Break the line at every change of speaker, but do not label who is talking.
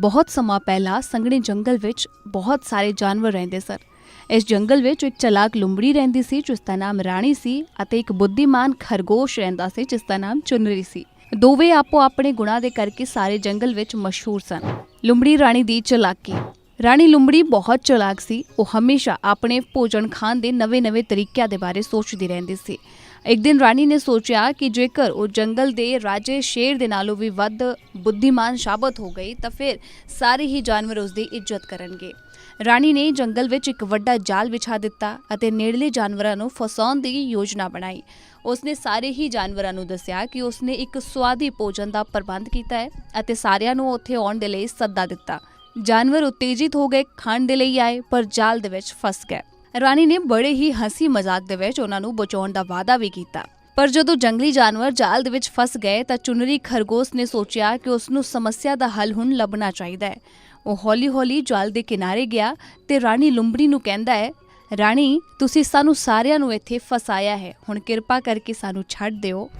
ਬਹੁਤ ਸਮਾਂ ਪਹਿਲਾਂ ਸੰਘਣੇ ਜੰਗਲ ਵਿੱਚ ਬਹੁਤ ਸਾਰੇ ਜਾਨਵਰ ਰਹਿੰਦੇ ਸਨ। ਇਸ ਜੰਗਲ ਵਿੱਚ ਇੱਕ ਚਲਾਕ ਲੁੰਬੜੀ ਰਹਿੰਦੀ ਸੀ, ਜਿਸ ਦਾ ਨਾਮ ਰਾਣੀ ਸੀ ਅਤੇ ਇੱਕ ਬੁੱਧੀਮਾਨ ਖਰਗੋਸ਼ ਰਹਿੰਦਾ ਸੀ, ਜਿਸ ਦਾ ਨਾਮ ਚੁਨਰੀ ਸੀ। ਦੋਵੇਂ ਆਪੋ ਆਪਣੇ ਗੁਣਾਂ ਦੇ ਕਰਕੇ ਸਾਰੇ ਜੰਗਲ ਵਿੱਚ ਮਸ਼ਹੂਰ ਸਨ। ਲੁੰਬੜੀ ਰਾਣੀ ਦੀ ਚਲਾਕੀ। ਰਾਣੀ ਲੁੰਬੜੀ ਬਹੁਤ ਚਲਾਕ ਸੀ। ਉਹ ਹਮੇਸ਼ਾ ਆਪਣੇ ਭੋਜਨ ਖਾਣ ਦੇ ਨਵੇਂ-ਨਵੇਂ ਤਰੀਕਿਆਂ ਦੇ ਬਾਰੇ ਸੋਚਦੀ ਰਹਿੰਦੀ ਸੀ। ਇੱਕ ਦਿਨ ਰਾਣੀ ਨੇ ਸੋਚਿਆ ਕਿ ਜੇਕਰ ਉਹ ਜੰਗਲ ਦੇ ਰਾਜੇ ਸ਼ੇਰ ਦੇ ਨਾਲੋਂ ਵੀ ਵੱਧ ਬੁੱਧੀਮਾਨ ਸਾਬਤ ਹੋ ਗਈ, ਤਾਂ ਫਿਰ ਸਾਰੇ ਹੀ ਜਾਨਵਰ ਉਸ ਦੀ ਇੱਜ਼ਤ ਕਰਨਗੇ। ਰਾਣੀ ਨੇ ਜੰਗਲ ਵਿੱਚ ਇੱਕ ਵੱਡਾ ਜਾਲ ਵਿਛਾ ਦਿੱਤਾ ਅਤੇ ਨੇੜਲੇ ਜਾਨਵਰਾਂ ਨੂੰ ਫਸਾਉਣ ਦੀ ਯੋਜਨਾ ਬਣਾਈ। ਉਸਨੇ ਸਾਰੇ ਹੀ ਜਾਨਵਰਾਂ ਨੂੰ ਦੱਸਿਆ ਕਿ ਉਸਨੇ ਇੱਕ ਸਵਾਦੀ ਭੋਜਨ ਦਾ ਪ੍ਰਬੰਧ ਕੀਤਾ ਹੈ ਅਤੇ ਸਾਰਿਆਂ ਨੂੰ ਉੱਥੇ ਆਉਣ ਦੇ ਲਈ ਸੱਦਾ ਦਿੱਤਾ। ਜਾਨਵਰ ਉਤੇਜਿਤ ਹੋ ਗਏ, ਖਾਣ ਦੇ ਲਈ ਆਏ, ਪਰ ਜਾਲ ਦੇ ਵਿੱਚ ਫਸ ਗਏ। ਰਾਣੀ ਨੇ ਬੜੇ ਹੀ ਹਸੀ ਮਜ਼ਾਕ ਦੇ ਵਿੱਚ ਉਹਨਾਂ ਨੂੰ ਬਚਾਉਣ ਦਾ ਵਾਅਦਾ ਵੀ ਕੀਤਾ। ਪਰ ਜਦੋਂ ਜੰਗਲੀ ਜਾਨਵਰ ਜਾਲ ਦੇ ਵਿੱਚ ਫਸ ਗਏ ਤਾਂ ਚੁਨਰੀ ਖਰਗੋਸ਼ ਨੇ ਸੋਚਿਆ ਕਿ ਉਸ ਨੂੰ ਸਮੱਸਿਆ ਦਾ ਹੱਲ ਹੁਣ ਲੱਭਣਾ ਚਾਹੀਦਾ ਹੈ। ਉਹ ਹੌਲੀ-ਹੌਲੀ ਜਾਲ ਦੇ ਕਿਨਾਰੇ ਗਿਆ ਤੇ ਰਾਣੀ ਲੁੰਬੜੀ ਨੂੰ ਕਹਿੰਦਾ ਹੈ, ਰਾਣੀ, ਤੁਸੀਂ ਸਾਨੂੰ ਸਾਰਿਆਂ ਨੂੰ ਇੱਥੇ ਫਸਾਇਆ ਹੈ। ਹੁਣ ਕਿਰਪਾ ਕਰਕੇ ਸਾਨੂੰ ਛੱਡ ਦਿਓ।